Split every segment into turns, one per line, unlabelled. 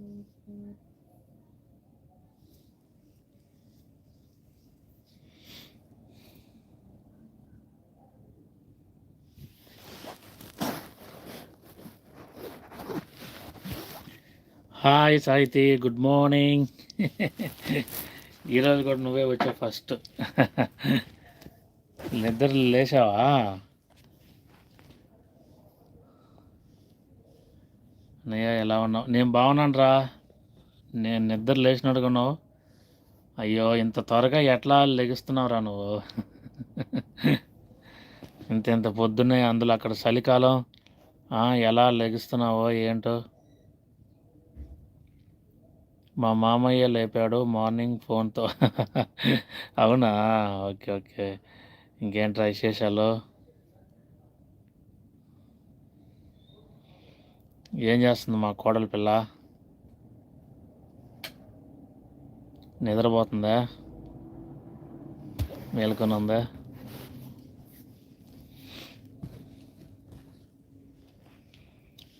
Mm-hmm. Hi Sahiti good morning ఈరోజు కూడా నువ్వే వచ్చావు ఫస్ట్ నిద్ర లేచావా? అన్నయ్య ఎలా ఉన్నావు? నేను బాగున్నాను రా. నేను నిద్ర లేచినట్టుగా ఉన్నావు. అయ్యో ఇంత త్వరగా ఎట్లా లెగిస్తున్నావురా నువ్వు? ఇంత ఇంత పొద్దున్నే అందులో అక్కడ చలికాలం. ఎలా లెగిస్తున్నావో ఏంటో? మా మామయ్య లేపాడు మార్నింగ్ ఫోన్తో. అవునా? Okay okay. ఇంకేంట్రా విశేషాలు? ఏం చేస్తుంది మా కోడలి పిల్ల? నిద్రపోతుందా? మేలుకొని ఉందా?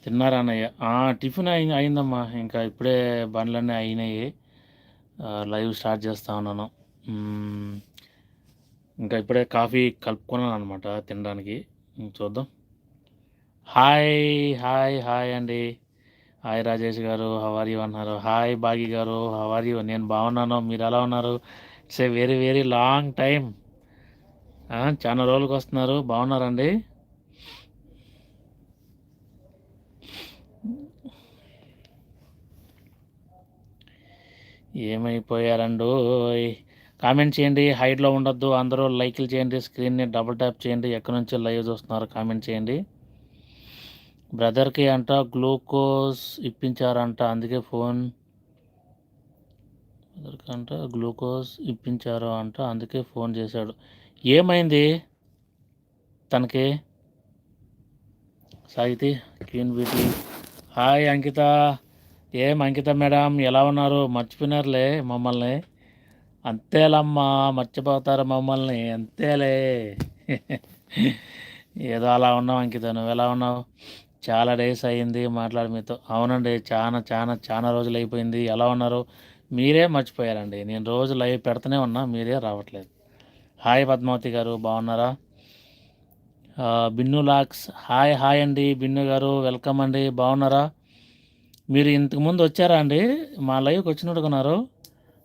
తిన్నారా అన్నయ్య? ఆ, టిఫిన్ అయి అయిందమ్మా. ఇంకా ఇప్పుడే బండ్లన్నీ అయినాయి. లైవ్ స్టార్ట్ చేస్తా ఉన్నాను. ఇంకా ఇప్పుడే కాఫీ కలుపుకున్నాను అనమాట తినడానికి చూద్దాం. హాయ్ హాయ్ హాయ్ అండి. Hi Rajesh garu how are you అన్నారు. హాయ్ బాగి గారు హవారీ యూ? నేను బాగున్నాను. మీరు ఎలా ఉన్నారు? It's a very very long time చాలా రోజులకు వస్తున్నారు. బాగున్నారండి ఏమైపోయారండు కామెంట్ చేయండి హైట్లో ఉండొద్దు అందరూ లైక్లు చేయండి స్క్రీన్ని డబుల్ ట్యాప్ చేయండి ఎక్కడి నుంచి లైవ్ చూస్తున్నారు కామెంట్ చేయండి. బ్రదర్కి అంట గ్లూకోజ్ ఇప్పించారంట అందుకే ఫోన్. బ్రదర్కి అంట గ్లూకోజ్ ఇప్పించారు అంట అందుకే ఫోన్ చేశాడు. ఏమైంది? తనకి? సాగితి క్వీన్ బ్యూటీ హాయ్ అంకిత. ఏం అంకిత మేడం? ఎలా ఉన్నారు? మర్చిపోయినారులే మమ్మల్ని. అంతేలమ్మా మర్చిపోతారు మమ్మల్ని. అంతేలే. ఏదో అలా ఉన్నావు అంకిత. నువ్వు ఎలా ఉన్నావు? చాలా డేస్ అయ్యింది మాట్లాడి మీతో. అవునండి చాలా చాలా చాలా రోజులు అయిపోయింది. ఎలా ఉన్నారు? మీరే మర్చిపోయారండి. నేను రోజు లైవ్ పెడుతూనే ఉన్నా మీరే రావట్లేదు. హాయ్ పద్మావతి గారు బాగున్నారా? బిన్ను లాక్స్. హాయ్ హాయ్ అండి బిన్ను గారు. వెల్కమ్ అండి. బాగున్నారా? మీరు ఇంతకుముందు వచ్చారా అండి? మా లైవ్కి వచ్చినట్టుకున్నారు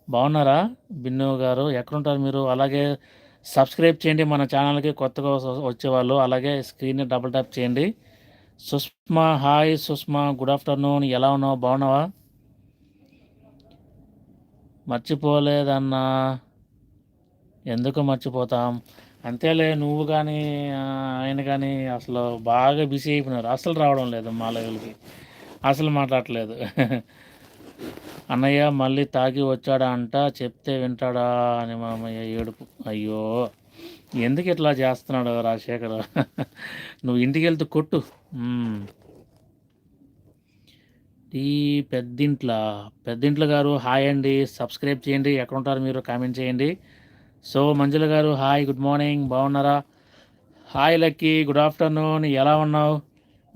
బాగున్నారా? బిన్ను గారు ఎక్కడుంటారు మీరు? అలాగే సబ్స్క్రైబ్ చేయండి మన ఛానల్కి కొత్తగా వచ్చేవాళ్ళు. అలాగే స్క్రీన్ని డబుల్ ట్యాప్ చేయండి. Sushma hi Sushma good afternoon. ఎలా ఉన్నావు? బాగున్నావా? మర్చిపోలేదన్నా. ఎందుకు మర్చిపోతాం? అంతేలే నువ్వు కానీ ఆయన కానీ అసలు బాగా బిజీ అయిపోయినారు. అసలు రావడం లేదు మా లెవెల్కి. అసలు మాట్లాడట్లేదు. అన్నయ్య మళ్ళీ తాగి వచ్చాడా అంట చెప్తే వింటాడా అని మామయ్య ఏడుపు. అయ్యో ఎందుకు ఇట్లా చేస్తున్నాడు రాజశేఖర్? నువ్వు ఇంటికి వెళ్తే కొట్టు. ఈ పెద్దింట్ల. పెద్దింట్ల గారు హాయ్ అండి. సబ్స్క్రైబ్ చేయండి. ఎక్కడ ఉంటారు మీరు? కామెంట్ చేయండి. So Manjula garu hi good morning. బాగున్నారా? Hi Lucky good afternoon. ఎలా ఉన్నావు?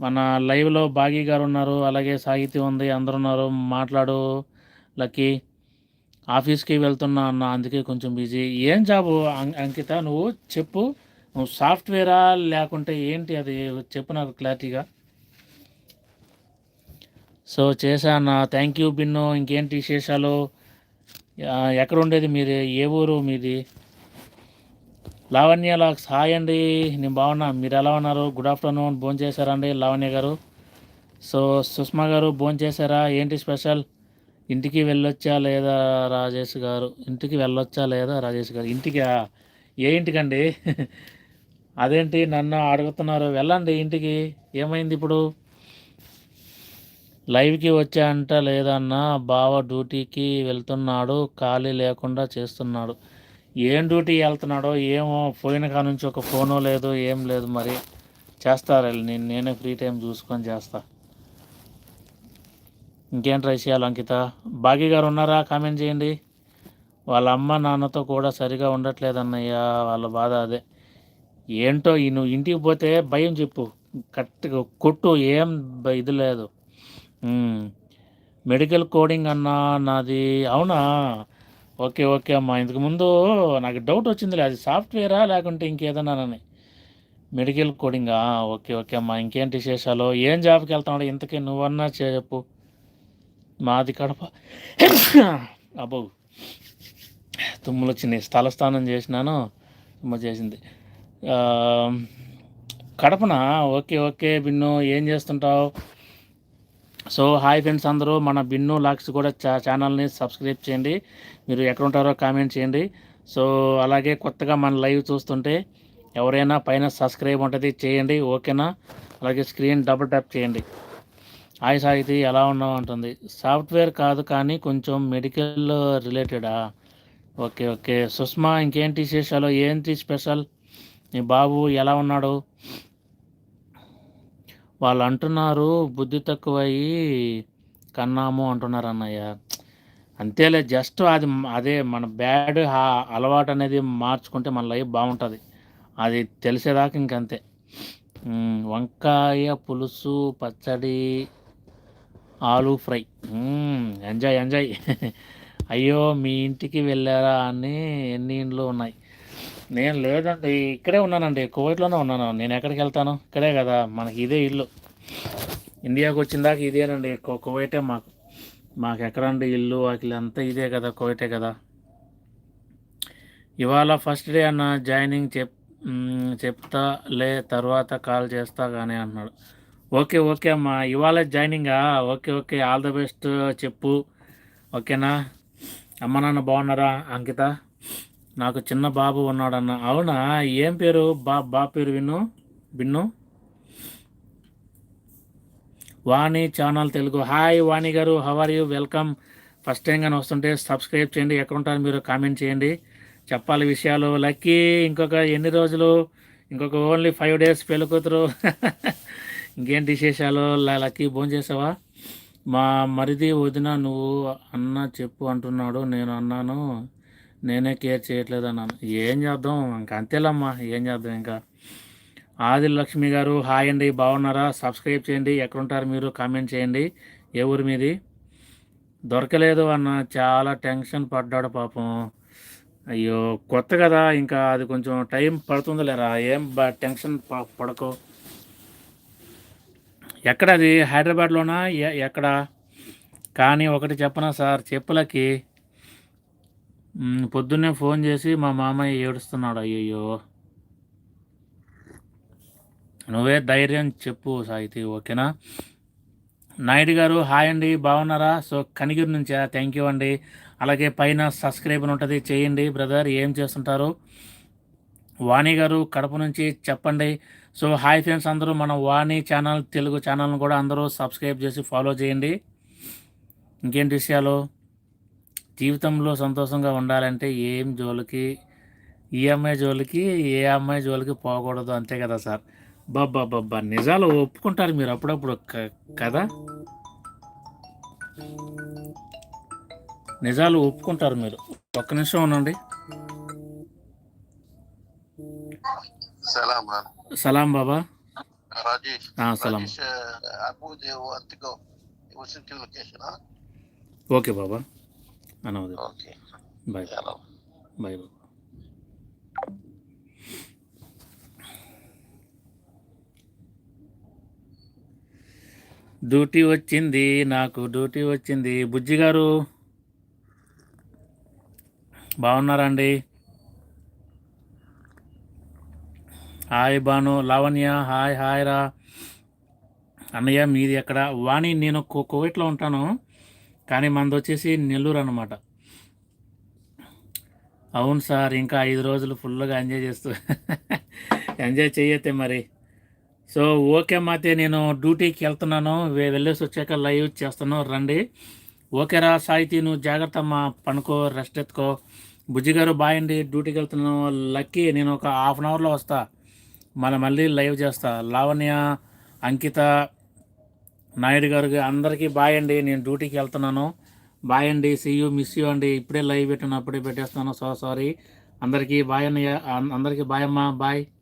మన లైవ్లో బాగీ గారు ఉన్నారు అలాగే సాహితీ ఉంది అందరు ఉన్నారు మాట్లాడు లక్కీ. ఆఫీస్కి వెళ్తున్నా అన్న అందుకే కొంచెం బిజీ ఏం జాబు అం- అంకిత? నువ్వు చెప్పు. నువ్వు సాఫ్ట్వేరా లేకుంటే ఏంటి అది? చెప్పు నాకు క్లారిటీగా సో చేశాను థ్యాంక్ యూ బిన్ను. ఇంకేంటి విశేషాలు? ఎక్కడ ఉండేది మీరు ఏ ఊరు మీది? లావణ్య లాక్స్ హాయ్ అండి. నేను బాగున్నా. మీరు ఎలా ఉన్నారు? గుడ్ ఆఫ్టర్నూన్ భోజనం చేశారా అండి లావణ్య గారు? సో సుష్మా గారు భోజనం చేశారా ఏంటి స్పెషల్? ఇంటికి వెళ్ళొచ్చా లేదా రాజేష్ గారు? ఇంటికి వెళ్ళొచ్చా లేదా రాజేష్ గారు? ఇంటికి? ఏ ఇంటికండి? అదేంటి నన్ను అడుగుతున్నారు? వెళ్ళండి ఇంటికి. ఏమైంది ఇప్పుడు? లైవ్కి వచ్చా అంట లేదన్నా బావ డ్యూటీకి వెళ్తున్నాడు ఖాళీ లేకుండా చేస్తున్నాడు. ఏం డ్యూటీ వెళ్తున్నాడో ఏమో పోయిన కాడ నుంచి ఒక ఫోను లేదు ఏం లేదు మరి. చేస్తారు నేను నేనే ఫ్రీ టైం చూసుకొని చేస్తా. ట్రైస్ చేయాలి అంకిత? భాగ్య గారు ఉన్నారా? కామెంట్ చేయండి. వాళ్ళ అమ్మ నాన్నతో కూడా సరిగా ఉండట్లేదన్నయ్య వాళ్ళ బాధ అదే. ఏంటో ఈ నువ్వు ఇంటికి పోతే భయం చెప్పు. కరెక్ట్గా కొట్టు ఏం ఇది లేదు. మెడికల్ కోడింగ్ అన్నా నాది అవునా? ఓకే ఓకే అమ్మా. ఇంతకుముందు నాకు డౌట్ వచ్చిందిలే. అది సాఫ్ట్వేరా లేకుంటే ఇంకేదన్నానని? మెడికల్ కోడింగా? ఓకే ఓకే అమ్మా. ఇంకేంటి విశేషాలు? ఏం జాబ్కి వెళ్తావు ఇంతకీ నువ్వన్నా చెప్పు. మాది కడప. అబ్బో. తుమ్ములు వచ్చినాయి స్థలస్థానం చేసినాను. తుమ్మ చేసింది. కడపనా? Okay okay Binnu. ఏం చేస్తుంటావు? సో హాయ్ ఫ్రెండ్స్ అందరూ మన బిన్ను లాక్స్ కూడా చా ఛానల్ని సబ్స్క్రైబ్ చేయండి. మీరు ఎక్కడ ఉంటారో కామెంట్ చేయండి. సో అలాగే కొత్తగా మన లైవ్ చూస్తుంటే ఎవరైనా పైన సబ్స్క్రైబ్ ఉంటుంది చేయండి ఓకేనా? అలాగే స్క్రీన్ డబుల్ ట్యాప్ చేయండి. హాయ్ సాహితి ఎలా ఉన్నావు అంటుంది. సాఫ్ట్వేర్ కాదు కానీ కొంచెం మెడికల్ రిలేటెడా? Okay okay. సుష్మా ఇంకేంటి విశేషాలు? ఏంటి స్పెషల్? నీ బాబు ఎలా ఉన్నాడు? వాళ్ళు అంటున్నారు బుద్ధి తక్కువయ్యి కన్నాము అంటున్నారు అన్నయ్య అంతేలే జస్ట్ అది అదే మన బ్యాడ్ అలవాటు అనేది మార్చుకుంటే మన లైఫ్ బాగుంటుంది. అది తెలిసేదాకా ఇంకంతే. వంకాయ పులుసు పచ్చడి ఆలు ఫ్రై. Enjoy enjoy. అయ్యో మీ ఇంటికి వెళ్ళారా అని ఎన్ని ఇండ్లు ఉన్నాయి. నేను లేదండి ఇక్కడే ఉన్నానండి కువైట్లోనే ఉన్నాను. నేను ఎక్కడికి వెళ్తాను? ఇక్కడే కదా మనకి ఇదే ఇల్లు. ఇండియాకి వచ్చిన దాకా ఇదేనండి కు- కువైటే మాకు. మాకు ఎక్కడండి ఇల్లు? వాకిలు అంతా ఇదే కదా కువైటే కదా. ఇవాళ ఫస్ట్ డే అన్న జాయినింగ్ చెప్ చెప్తా లే తర్వాత కాల్ చేస్తా కానీ అంటున్నాడు ఓకే ఓకే అమ్మా ఇవాళ జాయినింగా? Okay okay all the best చెప్పు. ఓకేనా? అమ్మ నాన్న బాగున్నారా అంకిత? నాకు చిన్న బాబు ఉన్నాడన్న. అవునా? ఏం పేరు? బా బా పేరు Vinnu? Binnu? Vani channel Telugu. Hi Vani garu how are you? Welcome. First time కానీ వస్తుంటే సబ్స్క్రైబ్ చేయండి. ఎక్కడ ఉంటారు మీరు కామెంట్ చేయండి. చెప్పాలి విషయాలు. లక్కీ ఇంకొక ఎన్ని రోజులు? ఇంకొక ఓన్లీ ఫైవ్ డేస్ పెళ్ళి కూతురు. ఇంకేంటి విశేషాలు? లక్కీ భోజనం చేసావా? మా మరిది వదిన నువ్వు అన్న చెప్పు అంటున్నాడు నేను అన్నాను. నేనే కేర్ చేయట్లేదు అన్నాను. ఏం చేద్దాం? ఇంకా అంతేలమ్మా ఏం చేద్దాం ఇంకా? ఆది లక్ష్మి గారు హాయ్ అండి బాగున్నారా? సబ్స్క్రైబ్ చేయండి. ఎక్కడుంటారు మీరు? కామెంట్ చేయండి. ఏ ఊరి మీది? దొరకలేదు అన్న చాలా టెన్షన్ పడ్డాడు పాపం. అయ్యో కొత్త కదా ఇంకా అది కొంచెం టైం పడుతుంది లేరా ఏం బా టెన్షన్ ప- పడకు. ఎక్కడ అది హైదరాబాద్లోనా? ఎ- ఎక్కడ? కానీ ఒకటి చెప్పనా సార్ చెప్పులకి పొద్దున్నే ఫోన్ చేసి మా మామయ్య ఏడుస్తున్నాడు అయ్యయ్యో. నువ్వే ధైర్యం చెప్పు సాహితి ఓకేనా? నాయుడు గారు హాయ్ అండి బాగున్నారా? సో కనిగిరి నుంచా? థ్యాంక్ యూ అండి. అలాగే పైన సబ్స్క్రైబ్ ఉంటుంది చేయండి బ్రదర్ ఏం చేస్తుంటారు? వాణి గారు కడప నుంచి చెప్పండి. సో హాయ్ ఫ్రెండ్స్ అందరూ మన వాణి ఛానల్ తెలుగు ఛానల్ను కూడా అందరూ సబ్స్క్రైబ్ చేసి ఫాలో చేయండి. ఇంకేంటి విషయాలు? జీవితంలో సంతోషంగా ఉండాలంటే ఏం జోలికి ఈ అమ్మాయి జోలికి ఏ అమ్మాయి జోలికి పోకూడదు. అంతే కదా సార్? బాబా బాబా నిజాలు ఒప్పుకుంటారు మీరు అప్పుడప్పుడు కదా? నిజాలు ఒప్పుకుంటారు మీరు. ఒక్క నిమిషం ఉండండి. సలాం బాబా. సలాం. ఓకే బాబా. అనవదు. Bye bye. బాబు డ్యూటీ వచ్చింది నాకు డ్యూటీ వచ్చింది. బుజ్జి గారు బాగున్నారండి hi Banu Lavanya hi hi రా. అన్నయ్య మీది ఎక్కడ? వాణి నేను కోవిట్లో ఉంటాను. కానీ మనది వచ్చేసి నెల్లూరు అనమాట అవును సార్ ఇంకా ఐదు రోజులు ఫుల్గా ఎంజాయ్ చేస్తూ ఎంజాయ్ చేయతే మరి. సో ఓకే మాతే నేను డ్యూటీకి వెళ్తున్నాను. వెళ్ళేసి వచ్చాక లైవ్ చేస్తాను. రండి. ఓకేరా సాయితీ నువ్వు జాగ్రత్త అమ్మా పనుకో రెస్ట్ ఎత్తుకో. బుజ్జి గారు బాయ్ అండి డ్యూటీకి వెళ్తున్నాను. లక్కీ నేను ఒక హాఫ్ అన్ అవర్లో వస్తా. మన మళ్ళీ లైవ్ చేస్తా. లావణ్య అంకిత నాయుడు గారికి అందరికీ బాయ్ అండి. నేను డ్యూటీకి వెళ్తున్నాను. బాయ్ అండి. సీయూ మిస్ యూ అండి. ఇప్పుడే లైవ్ పెట్టాను అప్పుడే పెట్టేస్తున్నాను. సో సారీ అందరికీ బాయ్ అన్నయ్య అందరికీ బాయ్ అమ్మా. బాయ్